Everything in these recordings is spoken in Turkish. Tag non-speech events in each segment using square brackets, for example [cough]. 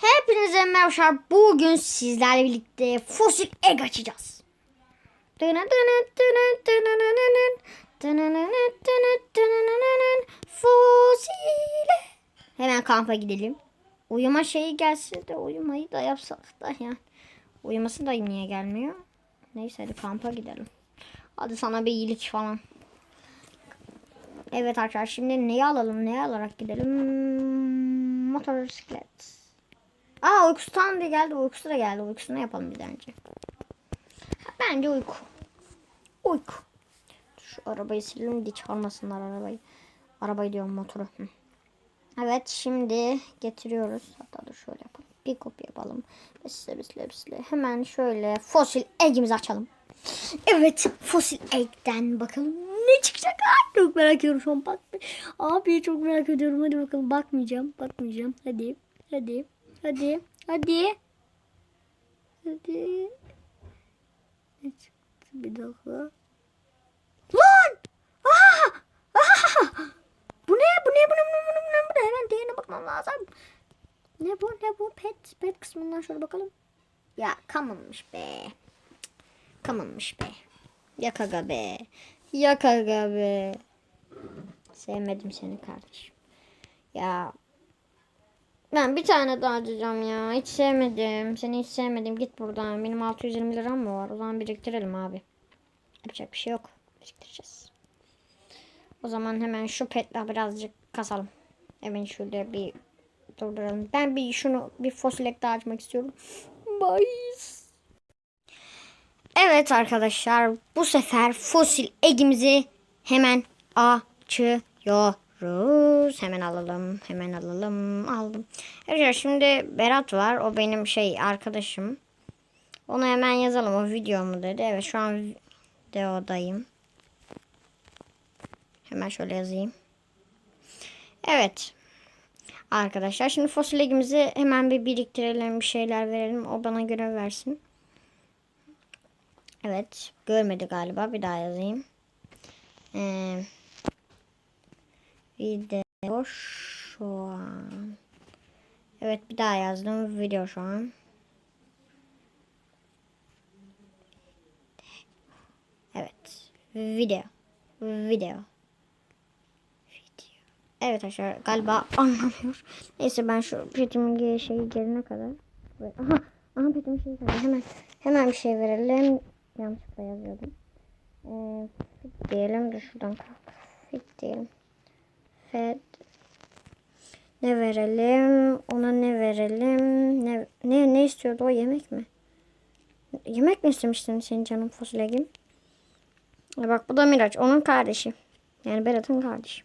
Hepinize merhaba. Bugün sizlerle birlikte fosil egg açacağız. Fosile. Hemen kampa gidelim. Uyuma şeyi gelse de uyumayı da yapsak da yani. Uyuması da niye gelmiyor? Neyse hadi kampa gidelim. Hadi sana bir iyilik falan. Evet arkadaşlar şimdi neyi alalım? Neyi alarak gidelim? Motosiklet. Aa uykusu tam diye geldi. Uykusu da geldi. Uykusunu yapalım bir önce. Bence uyku. Uyku. Şu arabayı silelim de çalmasınlar arabayı. Arabayı diyorum motoru. Hı. Evet şimdi getiriyoruz. Hatta dur şöyle yapalım. Bir kopya yapalım. Bisle bisle bisle. Hemen şöyle fosil eggimizi açalım. Evet fosil egg'den bakalım ne çıkacak. Çok merak ediyorum şu an bak. Abi çok merak ediyorum. Hadi bakalım bakmayacağım. Bakmayacağım. Hadi. Hadi. Hadi. Hadi. Hadi. Ne çıktı bir dakika. Lan! Aa! Aa! Bu ne? Bu ne? Bu ne? Bu ne? Bu ne? Bu ne? Bu ne? Hemen değerine bakmam lazım. Ne bu? Ne bu? Pet. Pet kısmından şöyle bakalım. Ya kamanmış be. Kamanmış be. Yakaga be. Yakaga be. Sevmedim seni kardeşim. Ya ben bir tane daha açacağım ya. Hiç sevmedim. Seni hiç sevmedim. Git buradan. Benim 620 liram mı var? O zaman biriktirelim abi. Yapacak bir şey yok. Biriktireceğiz. O zaman hemen şu petle birazcık kasalım. Hemen şurada bir durduralım. Ben bir şunu bir fosilek daha açmak istiyorum. Bye. Evet arkadaşlar bu sefer fosil egimizi hemen açıyoruz. Hemen alalım. Hemen alalım. Aldım. Arkadaşlar şimdi Berat var. O benim şey arkadaşım. Onu hemen yazalım. O video mu dedi. Evet şu an videodayım. Hemen şöyle yazayım. Evet. Arkadaşlar şimdi fosil egimizi hemen bir biriktirelim. Bir şeyler verelim. O bana görev versin. Evet. Görmedi galiba. Bir daha yazayım. Ee, video şu an. Evet bir daha yazdım. Video şu an. Evet. Video. Video. Evet arkadaşlar galiba anlamıyor. Neyse ben şu petimin şeyi gelene kadar. Aha. Aha petimin şeyi. Hemen hemen bir şey verelim. Yanlışlıkla yazıyordum. Ee, diyelim de şuradan kalk. Diyelim. Fed. Ne verelim? Ona ne verelim? Ne ne, ne istiyordu o yemek mi? Yemek mi istemiştin senin canın fasulyegim? E bak bu da Miraç. Onun kardeşi. Yani Berat'ın kardeşi.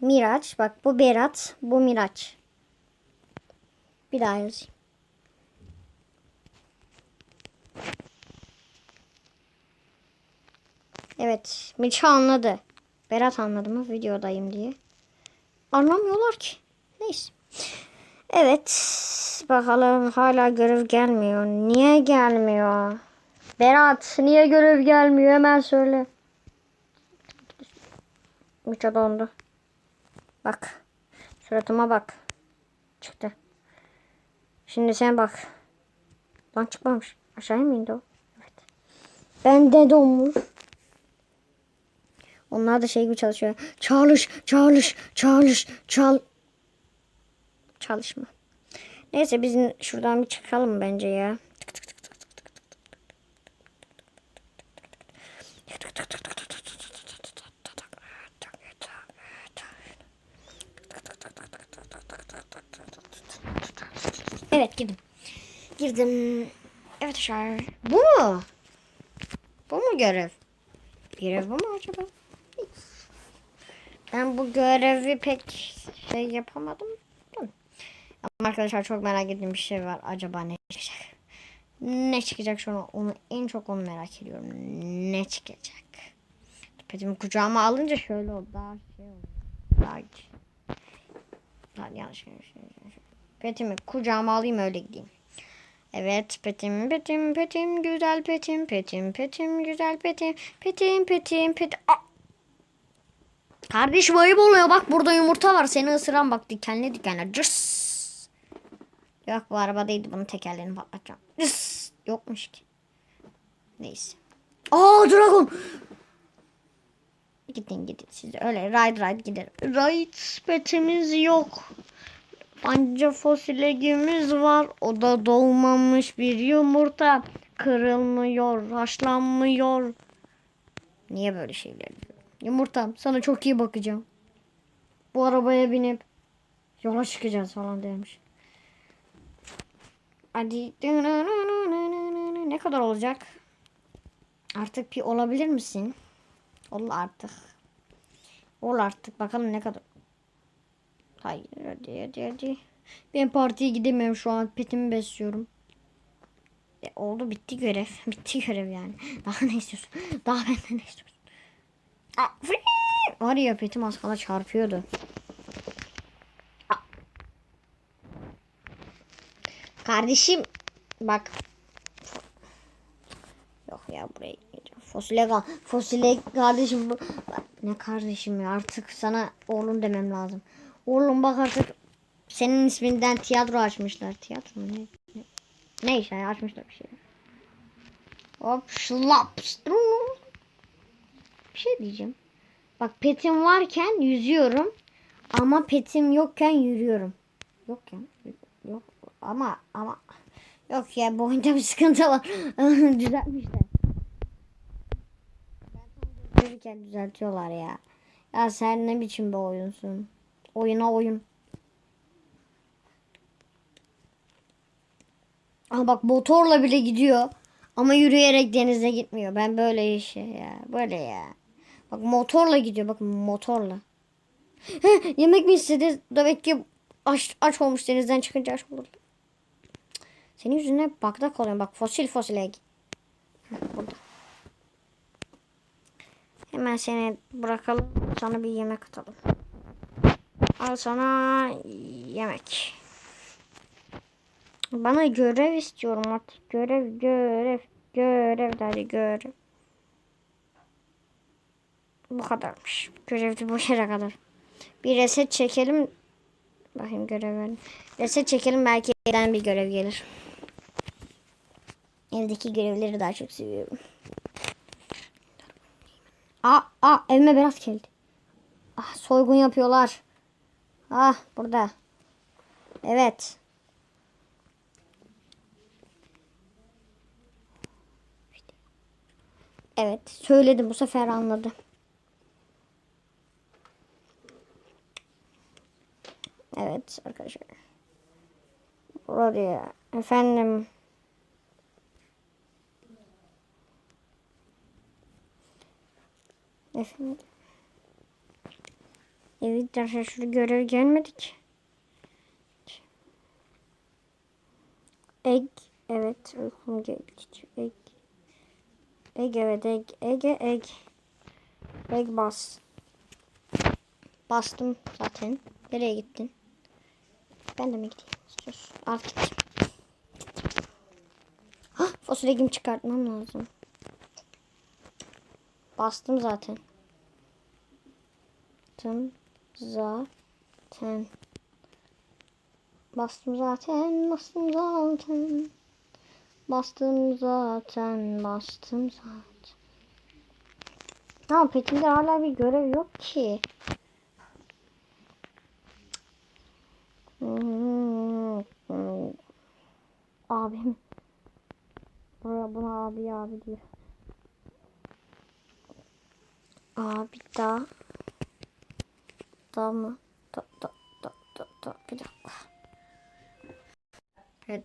Miraç. Bak bu Berat. Bu Miraç. Bir daha yazayım. Evet. Miraç anladı. Berat anladı mı videodayım diye. Anlamıyorlar ki. Neyse. Evet. Bakalım hala görev gelmiyor. Niye gelmiyor? Berat niye görev gelmiyor hemen söyle. Miço dondu. Bak. Suratıma bak. Çıktı. Şimdi sen bak. Lan çıkmamış. Aşağıya mı indi o? Evet. Bende donmuş. Onlar da şey gibi çalışıyor. Çalış, çalış, çalış, çal. Çalışma. Neyse biz şuradan bir çıkalım bence ya. Evet girdim. Girdim. Evet aşağı. Bu mu? Bu mu görev? Görev bu mu acaba? Ben bu görevi pek şey yapamadım. Ama arkadaşlar çok merak ettiğim bir şey var. Acaba ne çıkacak? Ne çıkacak an onu en çok onu merak ediyorum. Ne çıkacak? Petimi kucağıma alınca şöyle oldu. Daha şey oldu. Daha, daha yanlış. Petimi kucağıma alayım öyle gideyim. Evet petim petim petim güzel petim petim petim güzel petim petim petim petim. Aa! Kardeşim ayıp oluyor bak burada yumurta var seni ısıran bak dikenli dikenli. Cıs. Yok bu araba değildi. Bunun tekerlerini patlatacağım. Is! Yokmuş ki. Neyse. Aa Dragon. Gidin gidin siz öyle ride ride gidelim. Ride petimiz yok. Anca fosil egimiz var. O da doğmamış bir yumurta. Kırılmıyor, haşlanmıyor. Niye böyle şeyler diyorum? Yumurtam sana çok iyi bakacağım. Bu arabaya binip yola çıkacağız falan demiş. Hadi. Ne kadar olacak? Artık bir olabilir misin? Ol artık. Ol artık. Bakalım ne kadar. Hayır hadi hadi hadi. Ben partiye gidemiyorum şu an. Petimi besliyorum. E, oldu bitti görev. [laughs] Bitti görev yani. Daha ne istiyorsun? Daha benden ne istiyorsun? Aa, free! Var ya petim az kala çarpıyordu. Aa. Kardeşim bak. Yok ya buraya gideceğim. Fosile. Fosile kardeşim. Bak, ne kardeşim ya artık sana oğlum demem lazım. Oğlum bak artık senin isminden tiyatro açmışlar. Tiyatro mu ne? Ne, ne açmışlar bir şey. Hop şlap. Bir şey diyeceğim. Bak petim varken yüzüyorum. Ama petim yokken yürüyorum. Yokken. Yok ama ama yok ya bu oyunda bir sıkıntı var. [laughs] Düzeltmişler. Yürürken düzeltiyorlar ya. Ya sen ne biçim bir oyunsun? Oyuna oyun. Ama bak motorla bile gidiyor. Ama yürüyerek denize gitmiyor. Ben böyle işe ya. Böyle ya. Bak motorla gidiyor. Bakın motorla. Yemek mi istedi? Demek ki aç, aç olmuş denizden çıkınca aç olur. Senin yüzüne bakdak oluyor. Bak fosil fosil egg. Heh, Burada. Hemen seni bırakalım. Sana bir yemek atalım. Al sana yemek. Bana görev istiyorum artık. Görev, görev, görev hadi görev. Bu kadarmış. Görev de bu yere kadar. Bir reset çekelim. Bakayım görev verin. Reset çekelim belki evden bir görev gelir. Evdeki görevleri daha çok seviyorum. Aa, aa evime biraz geldi. Ah soygun yapıyorlar. Ah burada. Evet. Evet söyledim bu sefer anladı. Arkadaşlar. Buraya efendim. Efendim. Evet arkadaşlar şurada görev gelmedik. Egg. Evet uykum geldi. Egg. Egg evet egg. Egg egg. Egg bas. Bastım zaten. Nereye gittin? Ben de mi gideyim? Al git. Hah fasulyemi çıkartmam lazım. Bastım zaten. Tım zaten. Bastım zaten, bastım zaten. Bastım zaten, bastım zaten. Tamam petimde hala bir görev yok ki. Abi abi diyor. Abi da. Da mı? Da da da da da. Bir dakika. Evet.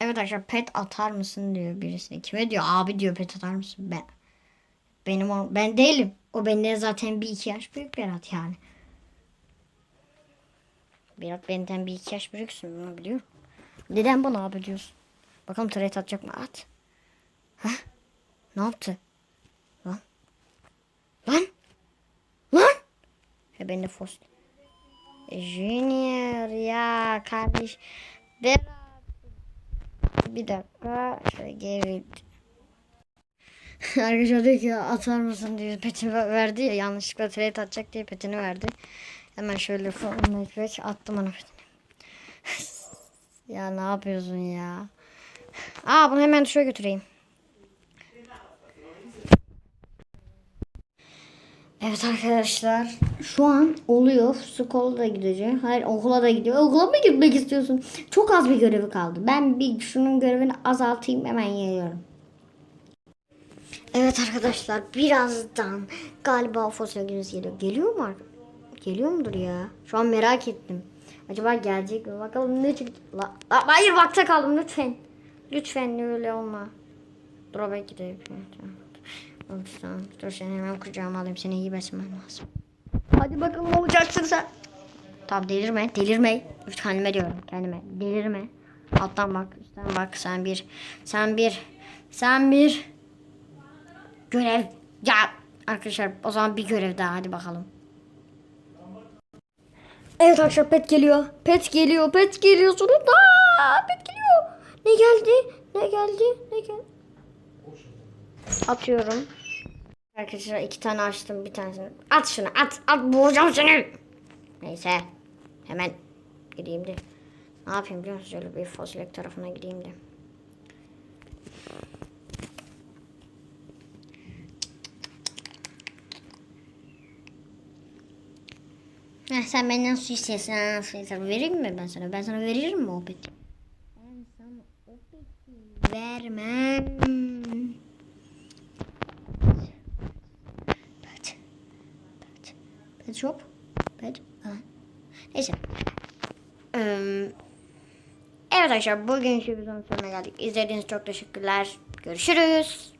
Evet arkadaşlar pet atar mısın diyor birisine. Kime diyor? Abi diyor pet atar mısın? Ben. Benim o, ben değilim. O benden zaten bir iki yaş büyük Berat yani. Berat benden bir iki yaş büyüksün bunu biliyorum. Neden bana abi diyorsun? Bakalım trade atacak mı? At. Ne yaptı? Lan. Lan. Lan. He ben de Fost. Junior ya kardeş. Berat. Bir dakika. Şöyle geri. [laughs] Arkadaşlar diyor ki atar mısın diyor. Petini verdi ya yanlışlıkla trade atacak diye petini verdi. Hemen şöyle formula attım ona petini. [laughs] Ya ne yapıyorsun ya? Aa bunu hemen dışarı götüreyim. Evet arkadaşlar şu an oluyor. Skola da gidecek. Hayır okula da gidiyor. Okula mı gitmek istiyorsun? Çok az bir görevi kaldı. Ben bir şunun görevini azaltayım hemen geliyorum. Evet arkadaşlar birazdan galiba fosil günümüz geliyor. Geliyor mu? Geliyor mudur ya? Şu an merak ettim. Acaba gelecek mi? Bakalım ne? La, hayır vakte kaldım lütfen. Lütfen öyle olma. Dur belki Lütfen. Dur seni hemen kucağıma alayım. Seni iyi beslemem lazım. Hadi bakalım olacaksın sen. Tamam delirme. Delirme. Üf, Kendime diyorum. Kendime. Delirme. Alttan bak. Üstten bak. Sen bir. Sen bir. Sen bir. Görev. Ya. Arkadaşlar o zaman bir görev daha. Hadi bakalım. Evet arkadaşlar pet geliyor. Pet geliyor. Pet geliyor sonunda. Pet geliyor. Ne geldi? Ne geldi? Ne geldi? Atıyorum. Arkadaşlar iki tane açtım bir tanesini. At şunu at at boğacağım seni. Neyse. Hemen gideyim de. Ne yapayım biliyor musunuz? Şöyle bir fosilik tarafına gideyim de. Heh, sen benden su istiyorsun. Ha, su istiyorsun. Vereyim mi ben sana? Ben sana veririm mi o peti? Ben sana o peti vermem. Pet. Pet. Pet shop. Pet. Ha. Neyse. Ee, evet arkadaşlar bugünkü videonun sonuna geldik. İzlediğiniz çok teşekkürler. Görüşürüz.